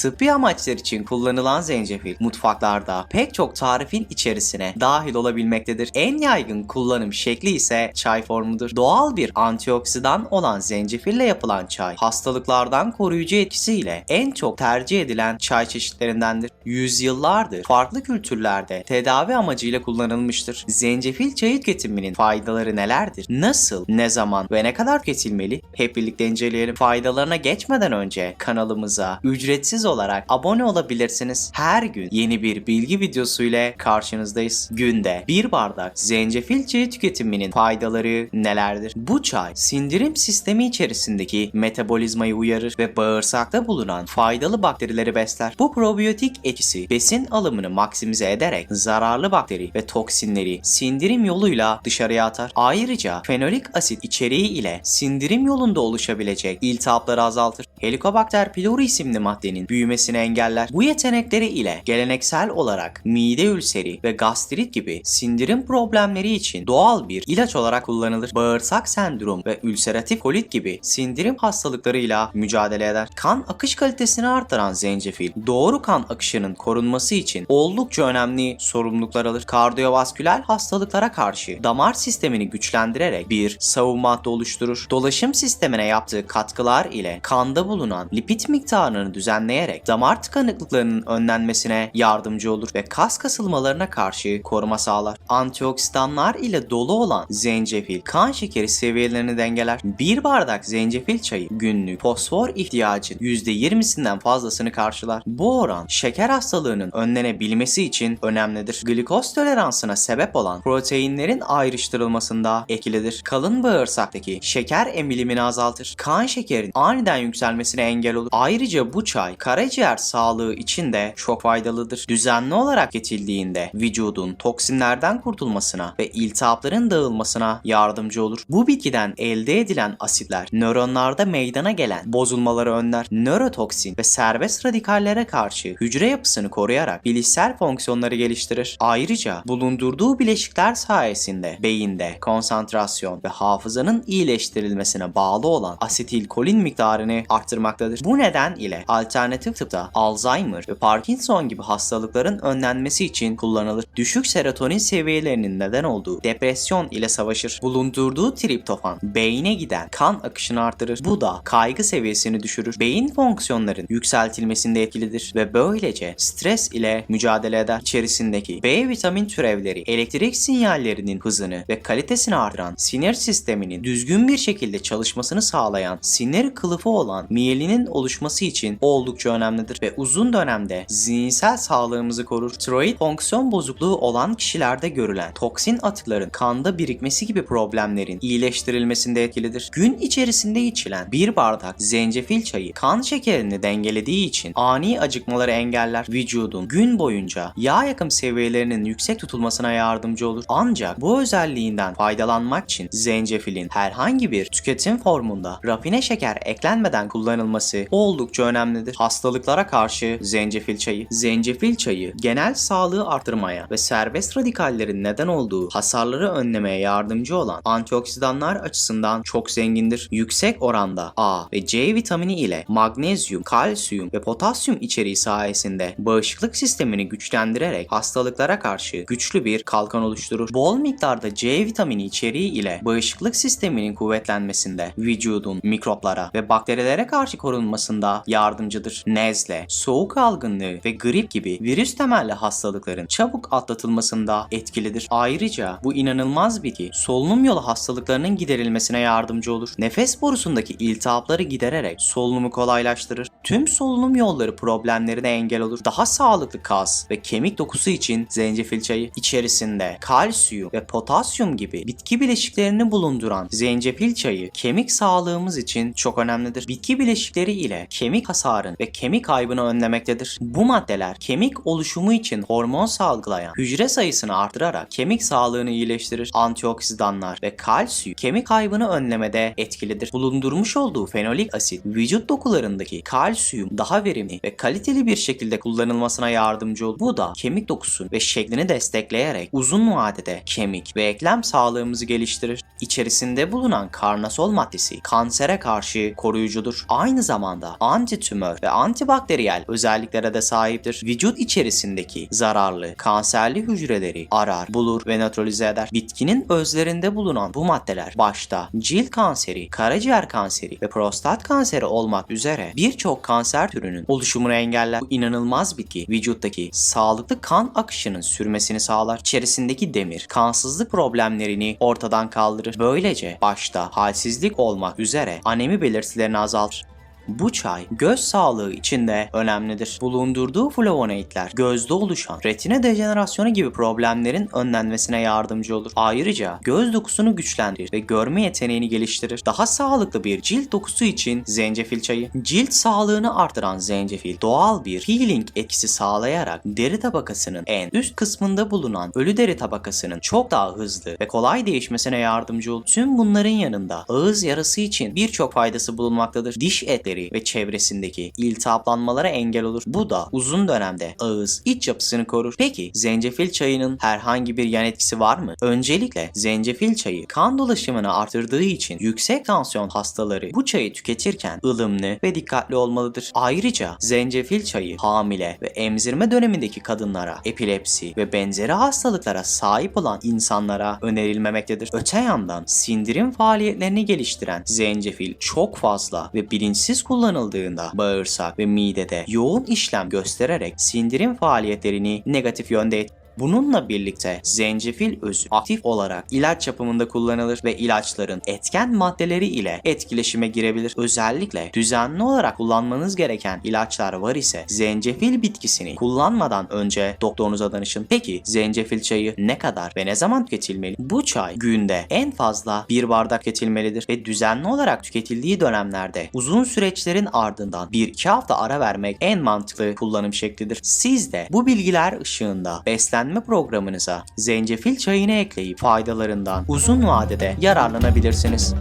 Tıbbi amaçlar için kullanılan zencefil mutfaklarda pek çok tarifin içerisine dahil olabilmektedir. En yaygın kullanım şekli ise çay formudur. Doğal bir antioksidan olan zencefille yapılan çay hastalıklardan koruyucu etkisiyle en çok tercih edilen çay çeşitlerindendir. Yüzyıllardır farklı kültürlerde tedavi amacıyla kullanılmıştır. Zencefil çayı tüketiminin faydaları nelerdir? Nasıl, ne zaman ve ne kadar tüketilmeli? Hep birlikte inceleyelim. Faydalarına geçmeden önce kanalımıza ücretsiz olarak abone olabilirsiniz. Her gün yeni bir bilgi videosu ile karşınızdayız. Günde bir bardak zencefil çayı tüketiminin faydaları nelerdir? Bu çay sindirim sistemi içerisindeki metabolizmayı uyarır ve bağırsakta bulunan faydalı bakterileri besler. Bu probiyotik etkisi besin alımını maksimize ederek zararlı bakteri ve toksinleri sindirim yoluyla dışarıya atar. Ayrıca fenolik asit içeriği ile sindirim yolunda oluşabilecek iltihapları azaltır. Helicobacter pylori isimli maddenin büyümesini engeller. Bu yetenekleri ile geleneksel olarak mide ülseri ve gastrit gibi sindirim problemleri için doğal bir ilaç olarak kullanılır. Bağırsak sendrom ve ülseratif kolit gibi sindirim hastalıklarıyla mücadele eder. Kan akış kalitesini artıran zencefil doğru kan akışının korunması için oldukça önemli sorumluluklar alır. Kardiyovasküler hastalıklara karşı damar sistemini güçlendirerek bir savunma oluşturur. Dolaşım sistemine yaptığı katkılar ile kanda bulunan lipid miktarını düzenleyerek damar tıkanıklıklarının önlenmesine yardımcı olur ve kas kasılmalarına karşı koruma sağlar. Antioksidanlar ile dolu olan zencefil kan şekeri seviyelerini dengeler. Bir bardak zencefil çayı günlük fosfor ihtiyacın %20'sinden fazlasını karşılar. Bu oran şeker hastalığının önlenebilmesi için önemlidir. Glikoz toleransına sebep olan proteinlerin ayrıştırılmasında etkilidir. Kalın bağırsaktaki şeker emilimini azaltır. Kan şekerin aniden yükselmesine engel olur. Ayrıca bu çay karaciğer sağlığı için de çok faydalıdır. Düzenli olarak tüketildiğinde vücudun toksinlerden kurtulmasına ve iltihapların dağılmasına yardımcı olur. Bu bitkiden elde edilen asitler nöronlarda meydana gelen bozulmaları önler. Nörotoksin ve serbest radikallere karşı hücre yapısını koruyarak bilişsel fonksiyonları geliştirir. Ayrıca bulundurduğu bileşikler sayesinde beyinde konsantrasyon ve hafızanın iyileştirilmesine bağlı olan asetilkolin miktarını arttırmaktadır. Bu neden ile alternatif tıpta Alzheimer ve Parkinson gibi hastalıkların önlenmesi için kullanılır. Düşük serotonin seviyelerinin neden olduğu depresyon ile savaşır. Bulundurduğu triptofan beyne giden kan akışını artırır. Bu da kaygı seviyesini düşürür. Beyin fonksiyonların yükseltilmesinde etkilidir ve böylece stres ile mücadele eder. İçerisindeki B vitamin türevleri elektrik sinyallerinin hızını ve kalitesini artıran sinir sisteminin düzgün bir şekilde çalışmasını sağlayan sinir kılıfı olan miyelinin oluşması için oldukça önemlidir ve uzun dönemde zihinsel sağlığımızı korur. Tiroid fonksiyon bozukluğu olan kişilerde görülen toksin atıkların kanda birikmesi gibi problemlerin iyileştirilmesinde etkilidir. Gün içerisinde içilen bir bardak zencefil çayı kan şekerini dengelediği için ani acıkmaları engeller. Vücudun gün boyunca yağ yakım seviyelerinin yüksek tutulmasına yardımcı olur. Ancak bu özelliğinden faydalanmak için zencefilin herhangi bir tüketim formunda rafine şeker eklenmeden kullanılması oldukça önemlidir. Hastalıklara karşı zencefil çayı. Zencefil çayı genel sağlığı artırmaya ve serbest radikallerin neden olduğu hasarları önlemeye yardımcı olan antioksidanlar açısından çok zengindir. Yüksek oranda A ve C vitamini ile magnezyum, kalsiyum ve potasyum içeriği sayesinde bağışıklık sistemini güçlendirerek hastalıklara karşı güçlü bir kalkan oluşturur. Bol miktarda C vitamini içeriği ile bağışıklık sisteminin kuvvetlenmesinde, vücudun mikroplara ve bakterilere karşı korunmasında yardımcıdır. Nezle, soğuk algınlığı ve grip gibi virüs temelli hastalıkların çabuk atlatılmasında etkilidir. Ayrıca bu inanılmaz bitki solunum yolu hastalıklarının giderilmesine yardımcı olur. Nefes borusundaki iltihapları gidererek solunumu kolaylaştırır. Tüm solunum yolları problemlerine engel olur. Daha sağlıklı kas ve kemik dokusu için zencefil çayı içerisinde kalsiyum ve potasyum gibi bitki bileşiklerini bulunduran zencefil çayı kemik sağlığımız için çok önemlidir. Bitki bileşikleri ile kemik hasarın ve kemik kaybını önlemektedir. Bu maddeler kemik oluşumu için hormon salgılayan hücre sayısını artırarak kemik sağlığını iyileştirir. Antioksidanlar ve kalsiyum kemik kaybını önlemede etkilidir. Bulundurmuş olduğu fenolik asit vücut dokularındaki kalsiyum daha verimli ve kaliteli bir şekilde kullanılmasına yardımcı olur. Bu da kemik dokusun ve şeklini destekleyerek uzun vadede kemik ve eklem sağlığımızı geliştirir. İçerisinde bulunan karnasol maddesi kansere karşı koruyucudur. Aynı zamanda antitümör ve antibakteriyel özelliklere de sahiptir. Vücut içerisindeki zararlı kanserli hücreleri arar, bulur ve nötralize eder. Bitkinin özlerinde bulunan bu maddeler başta cilt kanseri, karaciğer kanseri ve prostat kanseri olmak üzere birçok kanser türünün oluşumunu engeller. Bu inanılmaz bitki vücuttaki sağlıklı kan akışının sürmesini sağlar. İçerisindeki demir kansızlık problemlerini ortadan kaldırır. Böylece başta halsizlik olmak üzere anemi belirtilerini azaltır. Bu çay göz sağlığı için de önemlidir. Bulundurduğu flavonoidler gözde oluşan retina dejenerasyonu gibi problemlerin önlenmesine yardımcı olur. Ayrıca göz dokusunu güçlendirir ve görme yeteneğini geliştirir. Daha sağlıklı bir cilt dokusu için zencefil çayı. Cilt sağlığını artıran zencefil doğal bir peeling etkisi sağlayarak deri tabakasının en üst kısmında bulunan ölü deri tabakasının çok daha hızlı ve kolay değişmesine yardımcı olur. Tüm bunların yanında ağız yarası için birçok faydası bulunmaktadır. Diş etleri ve çevresindeki iltihaplanmalara engel olur. Bu da uzun dönemde ağız iç yapısını korur. Peki zencefil çayının herhangi bir yan etkisi var mı? Öncelikle zencefil çayı kan dolaşımını artırdığı için yüksek tansiyon hastaları bu çayı tüketirken ılımlı ve dikkatli olmalıdır. Ayrıca zencefil çayı hamile ve emzirme dönemindeki kadınlara, epilepsi ve benzeri hastalıklara sahip olan insanlara önerilmemektedir. Öte yandan sindirim faaliyetlerini geliştiren zencefil çok fazla ve bilinçsiz kullanıldığında bağırsak ve midede yoğun işlem göstererek sindirim faaliyetlerini negatif yönde et- Bununla birlikte zencefil özü aktif olarak ilaç yapımında kullanılır ve ilaçların etken maddeleri ile etkileşime girebilir. Özellikle düzenli olarak kullanmanız gereken ilaçlar var ise zencefil bitkisini kullanmadan önce doktorunuza danışın. Peki zencefil çayı ne kadar ve ne zaman tüketilmeli? Bu çay günde en fazla bir bardak tüketilmelidir ve düzenli olarak tüketildiği dönemlerde uzun süreçlerin ardından 1-2 hafta ara vermek en mantıklı kullanım şeklidir. Siz de bu bilgiler ışığında beslenme programınıza zencefil çayını ekleyip faydalarından uzun vadede yararlanabilirsiniz.